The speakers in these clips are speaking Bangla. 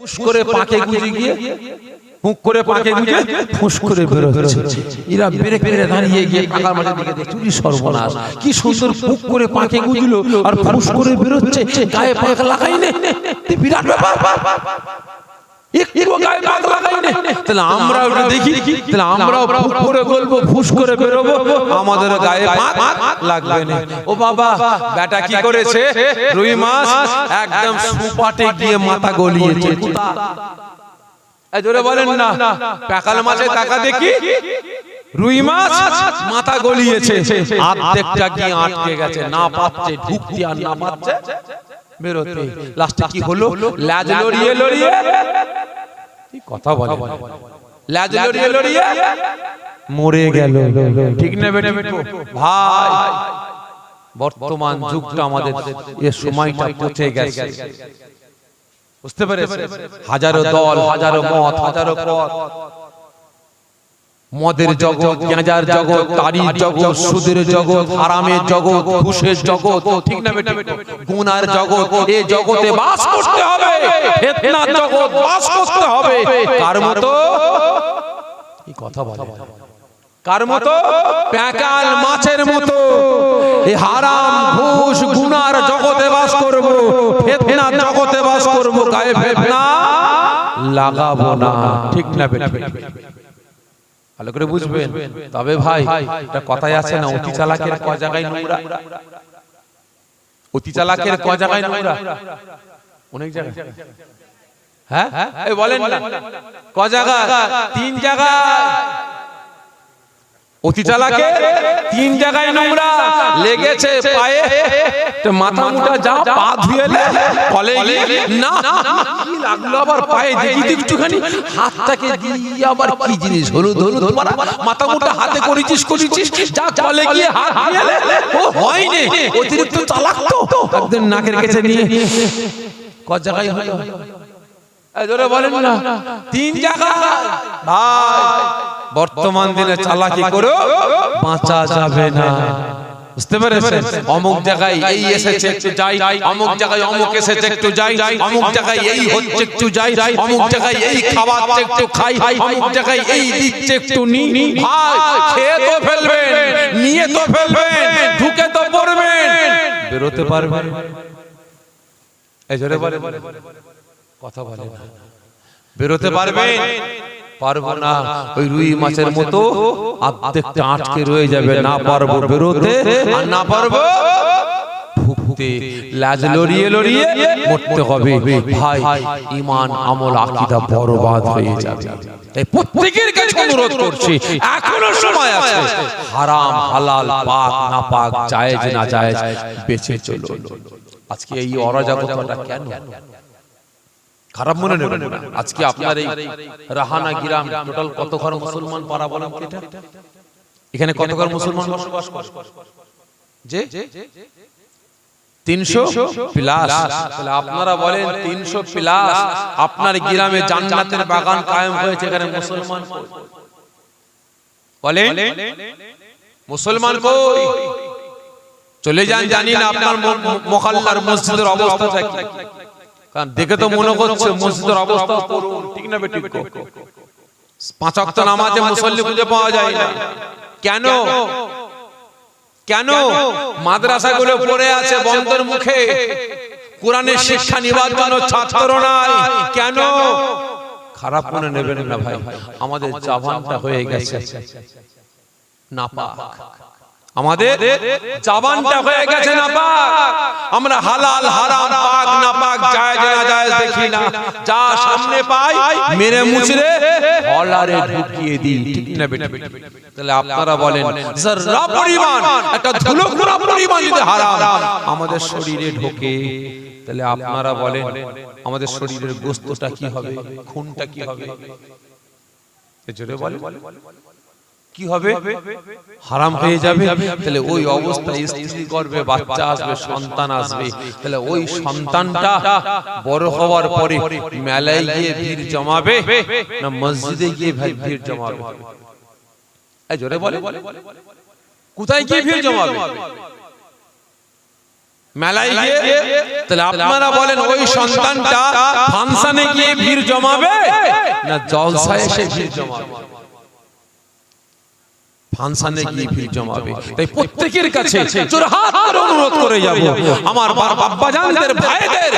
ফুস করে পাকে গুজে গিয়ে করে পাকে গুজে ফুস করে বেরোচ্ছে। এরা বেরে বেরে দাঁড়িয়ে গিয়ে পাকার মাঝে দিকে দেখছে "উরি সর্বনাশ। কি সুন্দর করে পাকে গুজলো আর ফুস করে বেরোচ্ছে গায়ে পাক লাগাই নে। বিরাট ব্যাপার। একটু গায়ে পাক লাগাই তাহলে আমরা ওটা দেখি তাহলে আমরাও ফুক করে বলব ফুস করে বেরোবো। আমাদের গায়ে পাক লাগবে না। ও বাবা বেটা কি করেছে? রুই মাছ একদম সুপাটে গিয়ে মাথা গলিয়েছে। জোরে বলেন না। প্যাকাল মাছে টাকা দেখি? রুই মাছ মাথা গলিয়েছে। আর্ধেকটা গিয়ে আটকে গেছে? না পাচ্ছে ঢুকতে আর না পাচ্ছে? বেরোতে। লাস্টে কি হলো? লাজ লড়িয়ে লড়িয়ে কথা বলে? লাজ লড়িয়ে লড়িয়ে? মরে গেল। ঠিক না বেটা? ভাই। বর্তমান যুগটা আমাদের এ সময়টা পচে গেছে। বুঝতে পেরেছে হাজারো দল হাজারো মত হাজারো পথ। মদের জগৎ গাঁজার জগৎ তারির জগৎ সুদের জগৎ হারামের জগৎ ঘুষের জগৎ ঠিক না বেটা? গুনার জগৎ এই জগতে বাস করতে হবে ফিতনার জগৎ বাস করতে হবে। কার মতো? কি কথা বলে? কার মতো? প্যাকাল মাছের মতো। এই হারাম ঘুষ গুনার জগতে বাস করব। ফিতনার জগতে বাস করব। গায়ে ফিতনা লাগাবো না। ঠিক না বেটা। ভালো করে বুঝবেন। তবে ভাই এটা কথাই আছে না অতি চালাকের ক জায়গায় নোংরা? অতি চালাকের ক জায়গায় নোংরা? অনেক জায়গায়। হ্যাঁ? এই বলেন না। ক জায়গা তিন জায়গা অতি চালাকে তিন জায়গায় নোংরা লেগেছে পায়ে। তো মাথা মুটা যা পা কলে গিয়ে না কি লাগল আবার পায়ে? দেখি তো একটুখানি। হাতটাকে দিয়ে আবার কি জিনিস? হলুদ হলুদ মাথা মুটা হাতে করেছিস করেছিস যা কলে গিয়ে হাত ধুয়েলে ও হয়নি। অতিরিক্ত চালাক তো। একদিন নাকের কাছে নিয়ে। ক জায়গায় এই জোরে বলেন না। তিন জায়গা ভাই বর্তমান দিনে চালাকি করে বাঁচা যাবে না। বুঝতে পেরেছেন? অমুক জায়গায় এই এসেছে একটু যাই। অমুক জায়গায় অমুক এসেছে একটু যাই। অমুক জায়গায় এই হচ্ছে একটু যাই। অমুক জায়গায় এই খাওয়াচ্ছে একটু খাই। অমুক জায়গায় এই দিচ্ছে একটু নি। ভাই খেয়ে তো ফেলবেন নিয়ে তো ফেলবেন ঢুকে তো পড়বেন। বেরোতে পারবেন। এই জোরে বলে কথা বলে। বেরোতে পারবে? পারব। না। ওই রুই মাছের মতো আর্ধেকটা আটকে রয়ে যাবে। না পারব বেরোতে আর না পারব। লাজ লড়িয়ে লড়িয়ে মরতে হবে। ভাই ইমান আমল আকীদা বরবাদ হয়ে যাবে। তাই প্রত্যেকের কাছে অনুরোধ করছি এখনও সময় আছে। হারাম হালাল পাক না পাক জায়েজ না জায়েজ বেঁচে চলো আজকে এই অরাজকতাটা কেন? খারাপ মনে নেবেন আজকে আপনার এই রাহানা গ্রাম টোটাল কত ঘর মুসলমান পাড়া বলেন এটা? এখানে কত ঘর মুসলমান বসবাস করে? যে? তিনশো প্লাস। তাহলে আপনারা বলেন তিনশো প্লাস। আপনার গ্রামে জান্নাতের বাগান কায়েম হয়েছে এখানে মুসলমান? বলেন? মুসলমান কই? চলে যান জানি না আপনার মসজিদের অবস্থা কি? কারণ দেখে তো মনে হচ্ছে মসজিদের অবস্থা ঠিক না বেটি পাঁচ ওয়াক্ত নামাজে মুসল্লি খুঁজে পাওয়া যায় না। কেন? কেন? মাদ্রাসাগুলো পড়ে আছে বন্ধের মুখে। কোরআনের শিক্ষা নিবার জন্য ছাত্র নাই। কেন? খারাপ মনে নেবেন না ভাই। আমাদের জাবানটা হয়ে গেছে। নাপাক। আমাদের জাবানটা হয়ে গেছে না পাক আমরা হালাল হারাম পাক না পাক জায়েজ না জায়েজ দেখি না। যা সামনে পাই মেরে মুচড়ে হলারে ঢুকিয়ে দিই। ঠিক না বেটা তাহলে আপনারা বলেন পরিমাণ একটা ধুলো পরিমাণ যদি হারাম আমাদের শরীরে ঢোকে। তাহলে আপনারা বলেন আমাদের শরীরের গোস্তটা কি হবে খুনটা কি হবে? এ জোরে বলে কি হবে? হারাম হয়ে যাবে। তাহলে ওই অবস্থায় স্ত্রী গর্ভে বাচ্চা আসবে সন্তান আসবে। তাহলে ওই সন্তানটা বড় হওয়ার পরে মেলায় গিয়ে ভিড় জমাবে না মসজিদে গিয়ে ভিড় জমাবে? এই জোরে বলে। কোথায় গিয়ে ভিড় জমাবে? মেলায় গিয়ে? তাহলে আপনারা বলেন ওই সন্তানটা ফাংশনে গিয়ে ভিড় জমাবে না জলসায় এসে ভিড় জমাবে? ফাংশনে গিয়ে ভিড় জমাবে তাই প্রত্যেকের কাছে জোরহাত করে অনুরোধ করে যাব। আমার বাবা জানদের ভাইদের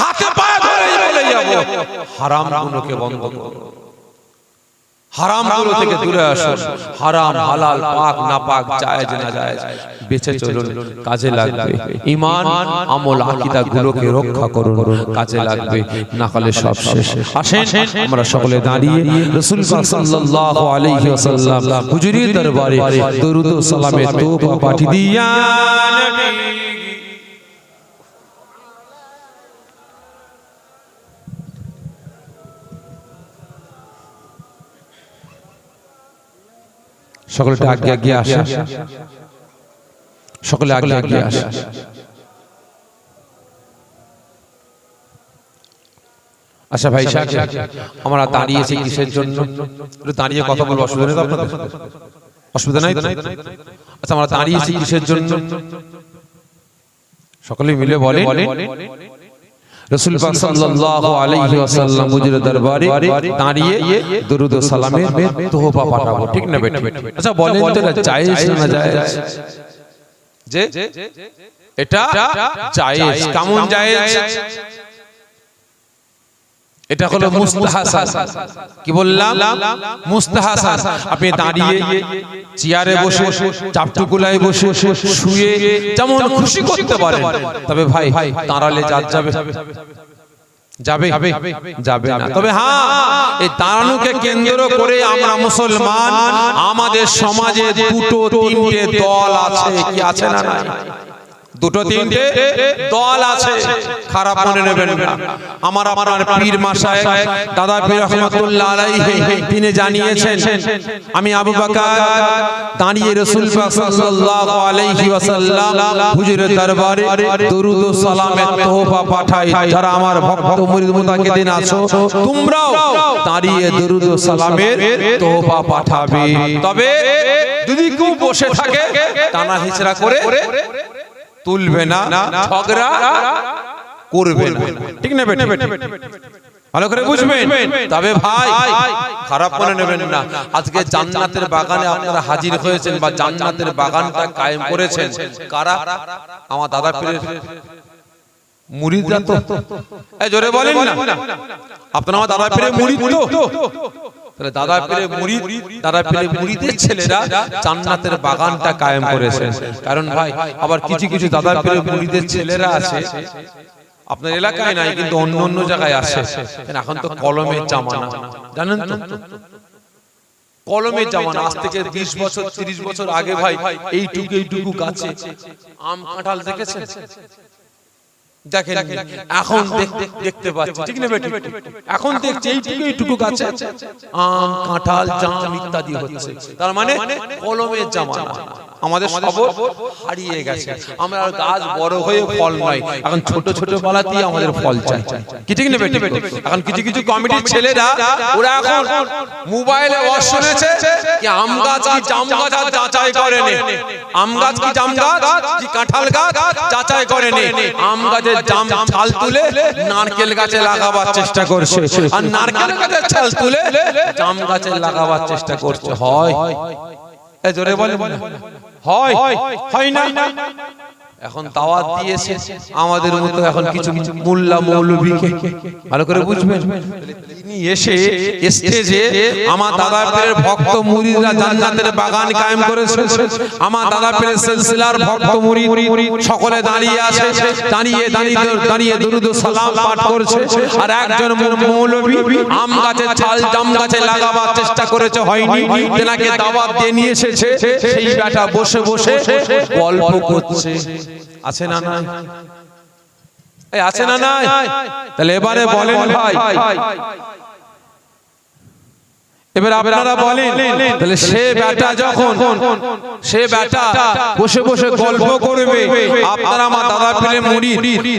হাতে পায়ে ধরে বলে যাব। হারাম গুলোকে বন্ধ করো। হারামগুলো থেকে দূরে আসুন। হারাম হালাল পাক না পাক জায়েজ না জায়েজ। বেঁচে চলুন কাজে লাগবে। ঈমান আমল আকীদা গুলোকে রক্ষা করুন কাজে লাগবে। না হলে সব শেষ। আসেন আমরা সকলে দাঁড়িয়ে রাসূল সাল্লাল্লাহু আলাইহি ওয়াসাল্লাম হুজুরের দরবারে দরুদ ও সালামে পাঠিয়ে দিয়া নবী সকলে আগে আগে আসা। সকলে আগে আগে আসা। আচ্ছা ভাই সাহেব আমরা দাঁড়িয়েছি কিসের জন্য? একটু দাঁড়িয়ে কথা বলব অসুবিধা নেই তো আপনাদের? অসুবিধা নাই? আচ্ছা আমরা দাঁড়িয়েছি কিসের জন্য? সকলে মিলে বলে বলে রসুল সাল্লাল্লাহু আলাইহি ওয়াসাল্লাম দরবারে দাঁড়িয়ে দরুদ ও পাঠাবো ঠিক না বেটা? আচ্ছা বলেন তো এটা জায়েজ না জায়েজ? যে এটা জায়েজ কেমন জায়েজ। এটা হলো মুস্তাহাসান। কি বললাম? মুস্তাহাসান। আপনি দাঁড়িয়ে চেয়ারে বসে চাপটুকুলায় বসে শুয়ে যেমন খুশি করতে পারেন। তবে ভাই দাঁড়ালে যাত যাবে। যাবে যাবে না। তবে হ্যাঁ এই দাঁড়ানোকে কেন্দ্র করে আমরা মুসলমান আমাদের সমাজে দুটো তিনটে দল আছে কি আছে না নাই? দুটো তিনটে দল আছে। খারাপ মনে নেবেন না। আমার আমার পীর মাসায় দাদা পীর রহমাতুল্লাহ আলাইহি তিনি জানিয়েছেন আমি আবু বকর দাঁড়িয়ে রাসূল পাক সাল্লাল্লাহু আলাইহি ওয়াসাল্লাম হুজুরের দরবারে দরুদ ও সালামের তোহফা পাঠাই। যারা আমার ভক্ত মুরিদ মুতাকিদিন আছো তোমরাও দাঁড়িয়ে দরুদ ও সালামের তোহফা পাঠাবে। তবে যদি কেউ বসে থাকে টানা হিচড়া করে তুলবে না ঝগড়া করবে না। ঠিক না বেটা ভালো করে বুঝবেন? তবে ভাই খারাপ করে নেবেন না। আজকে জান্নাতের বাগানে আপনারা হাজির হয়েছেন বা জান্নাতের বাগানটা কায়েম করেছেন। কারা? আমার দাদা পীরের মুরিদরা তো জোরে বলেন না। আপনারা আমার দাদা পীরের মুরিদ তো। তাহলে দাদা পীরের মুরিদ দাদা পীরের মুরিদের ছেলেরা জান্নাতের বাগানটা কায়েম করেছেন কারণ ভাই আবার কিছু কিছু দাদা পীরের মুরিদের ছেলেরা আছে। আপনার এলাকায় নাই কিন্তু অন্য অন্য জায়গায় আসে এখন তো কলমের জামানা। জানেন তো? কলমের জামানা। আজ থেকে বিশ বছর তিরিশ বছর আগে ভাই এইটুকু এইটুকু গাছে আম কাঁঠাল দেখেছেন? দেখেন এখন দেখ- দেখতে পাচ্ছি। ঠিক না এখন দেখছি এইটুকু এইটুকু গাছে আম কাঁঠাল জাম ইত্যাদি হচ্ছে। তার মানে কলমের জামানা। আমাদের সবর হারিয়ে গেছে। আমরা গাছ বড় হয়ে ফল নয়। এখন ছোট ছোট পালাতেই আমাদের ফল চাই কি ঠিক না বেটি? এখন কিছু কিছু কমিটির ছেলেরা ওরা এখন মোবাইলে ওয়াজ শুনেছে কি আম গাছ কি জাম গাছ আর যাচাই করেনি। আম গাছ কি জাম গাছ? কি কাঁঠাল গাছ? যাচাই করেনি। আম গাছের জাম ছাল তুলে নারকেল গাছে লাগাবার চেষ্টা করছে। আর নারকেল গাছের ছাল তুলে জাম গাছে লাগাবার চেষ্টা করছে। হয়। এ জোরে বলে হয়। হয়। না। এখন দাওয়াত দিয়েছে আমাদের মতো এখন কিছু কিছু মোল্লা মৌলবীকে ভালো করে বুঝবেন? তিনি এসে স্টেজে আমার দাদা পীরের ভক্ত মুরিদরা জান্নাতের বাগান কায়েম করেছে। আমার দাদা পীরের সিলসিলার ভক্ত মুরিদ সকলে দাঁড়িয়ে আছে। দাঁড়িয়ে দাঁড়িয়ে দাঁড়িয়ে দুরুদ ও সালাম পাঠ করছে। আর একজন মৌলবী আম গাছে ছাল জাম গাছে লাগাবার চেষ্টা করেছে। হয়নি। তেনাকে দাওয়াত দিয়ে নিয়ে এসেছে। সেই বেটা বসে বসে গল্প করছে। আছে না নাই? এই আছে না নাই? তাহলে এবারে বলেন ভাই। এবার আপনারা বলেন। তাহলে সে বেটা যখন সে বেটা বসে বসে গল্প করবে। আপনারা আমার দাদা পীরের মুড়ি।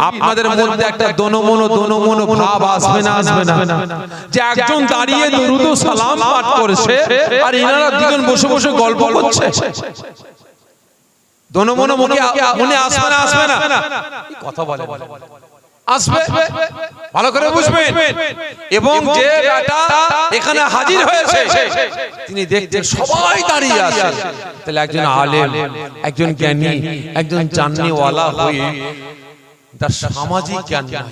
আপনাদের মধ্যে একটা দনমনো দনমনো ভাব আসবে না আসবে না। যে একজন দাঁড়িয়ে দরুদ সালাম পাঠ করেছে আর ইনারা দুজন বসে বসে গল্প করছে। দোনো মনো মুখে মনে আসবে না আসবে না কথা বলে আসবে? ভালো করে বুঝবেন। এবং যে বেটা এখানে হাজির হয়েছে তিনি দেখছেন সবাই দাঁড়িয়ে আছে। তাহলে একজন আলেম একজন জ্ঞানী একজন জাননিওয়ালা হয়ে তার সামাজিক জ্ঞান নাই।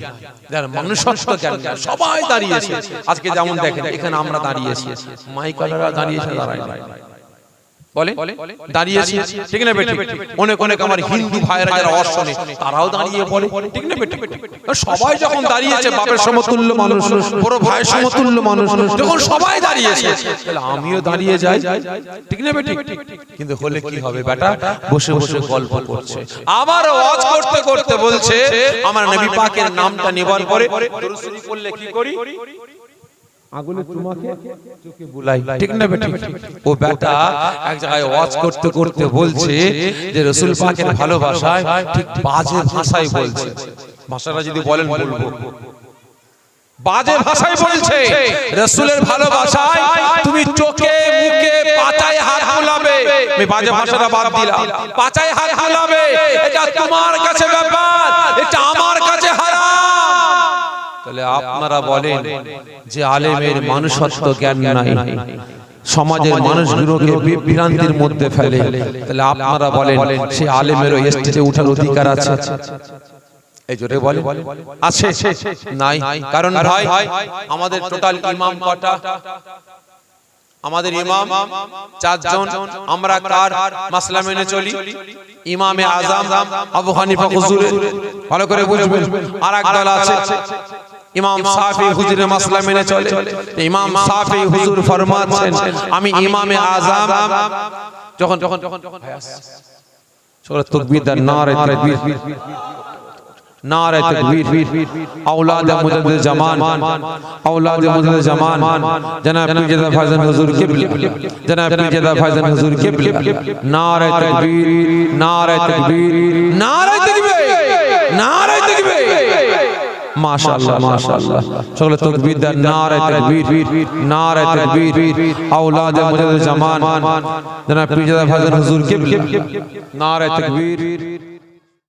যার মানুষত্ব জ্ঞান নাই। সবাই দাঁড়িয়েছে আজকে যেমন দেখেন এখানে আমরা দাঁড়িয়েছি মাইকালারা দাঁড়িয়েছে দাঁড়ায়। বলে? দাঁড়িয়েছি ঠিক না বেটি অনেক অনেক আমার হিন্দু ভাইয়েরা যারা অশ্বনে তারাও দাঁড়িয়ে বলে। ঠিক না বেটি সবাই যখন দাঁড়িয়েছে বাপের সমতুল্য মানুষ বড় ভাইয়ের সমতুল্য মানুষ। যখন সবাই দাঁড়িয়েছে তাহলে আমিও দাঁড়িয়ে যাই। ঠিক না বেটি কিন্তু হলে কি হবে বেটা? বসে বসে গল্প করছে। আবার ওয়াজ করতে করতে বলছে আমার নবী পাকের নামটা নেবার পরে পড়লে কি করি? আগুনে তোমাকে চোখে বুলাই ঠিক না বেটি ও বেটা এক জায়গায় ওয়াজ করতে করতে বলছে যে রসুল পাকের ভালোবাসায় ঠিক বাজে ভাষায় বলছে। ভাষাটা যদি বলেন বলব বাজে ভাষায় বলছে। রসুলের ভালোবাসায় তুমি চোখে মুখে পাতায় হাত বুলাবে। আমি বাজে ভাষাটা বাদ দিলাম। পাতায় হাত বুলাবে। এটা তোমার কাছে ব্যাপার। এটা আমার কাছে আপনারা বলেন যে আলেমের মানুষত্ব জ্ঞান নাই। সমাজের মানুষগুলোকে বিভ্রান্তির মধ্যে ফেলে। তাহলে আপনারা বলেন সে আলেমের স্টেজে উঠার অধিকার আছে। এই জোরে বলে আছে? নাই। কারণ ভাই আমাদের টোটাল ইমাম কটা? আমাদের ইমাম চারজন। আমরা কার? মাসলা মেনে চলি। ইমামে আজম আবু হানিফা হুজুর ভালো করে বুঝবেন। আর এক দল আছে। ইমাম সাফি হুজুরের মাসলা মাশাআল্লাহ মাশাআল্লাহ সকলে তাকবীর দেন নারে তাকবীর নারে তাকবীর। اولاد মুজাহিদ জামান। জনাব পীরজাদা ফজল হুজুর